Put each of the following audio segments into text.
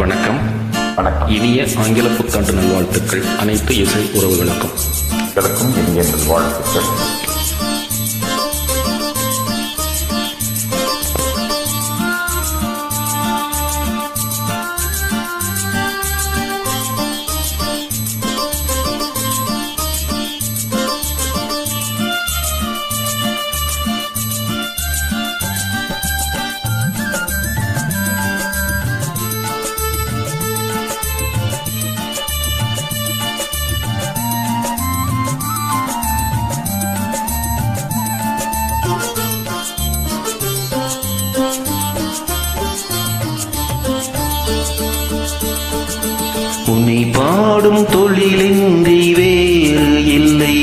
வணக்கம். வணக்கம். இனிய ஆங்கில புத்தாண்டு நல்வாழ்த்துக்கள். அனைத்து இசை உறவுகளுக்கும். இனிய நல்வாழ்த்துக்கள். உன்னை பாடும் தொழிலின்றி வேறு இல்லை.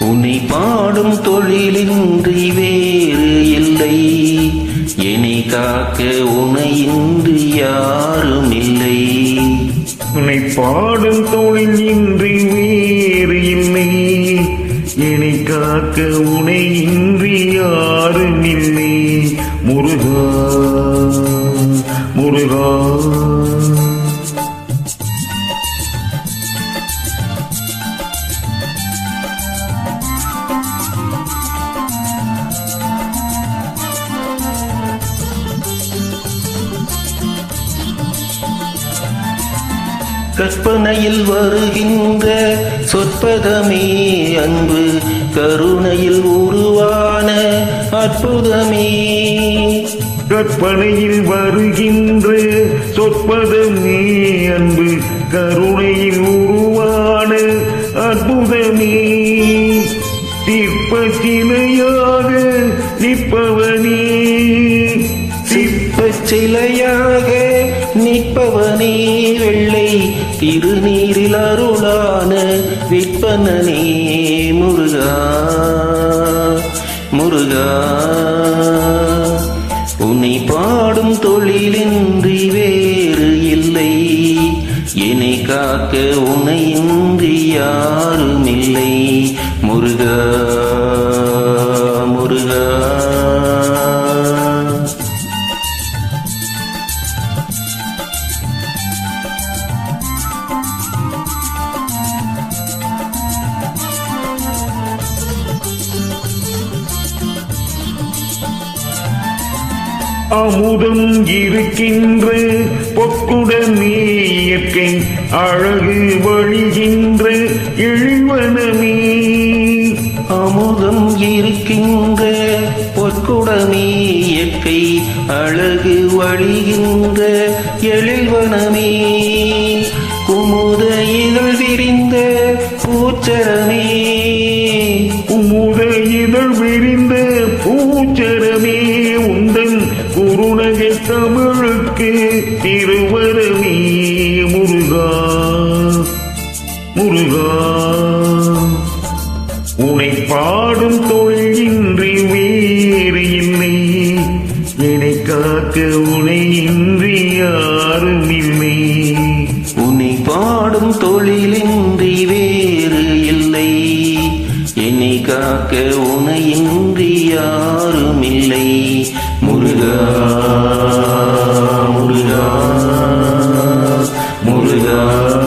உன்னை பாடும் தொழிலின்றி வேறு இல்லை. என்னை காக்க உனையின்றி யாரும் இல்லை. உன்னை பாடும் தொழிலின்றி வேறு இல்லை. என்னை காக்க உனையின்றி முருகா முருகா கற்பனையில் வருகின்ற சொற்பதமே அன்பு கருணையில் உருவான அற்புதமே. கற்பனையில் வருகின்ற சொற்பதமே அன்பு கருணையில் உருவான அற்புதமே சிற்பச்சிலையாக நிற்பவனே. சிற்பச்சிலையாக நிற்பவனே வெள்ளை திருநீரில் அருளான விற்பனனே முருகா முருகா. உன்னை பாடும் தொழிலின்றி வேறு இல்லை. என்னை காக்க உனையின்றி யாரும் இல்லை முருகா முருகா. அமுதம் இருக்கின்ற பொக்குடமே இயற்கை அழகு வழிகின்ற இழிவனமே அமுதம் இருக்கின்ற பொற்குடமே இயற்கை அழகு வழிகின்ற எழில்வனமே குமுத இதழ் விரிந்த பூச்சர முருகா முருகா. உனை பாடும் தொழில் இன்றி வேறு இல்லை. என்னை காக்க உனை இன்றி யாரும் இல்லை. உன்னை பாடும் தொழிலின்றி வேறு இல்லை. என்னை காக்க உனையின்றி யாரும் இல்லை. முருகா. Oh.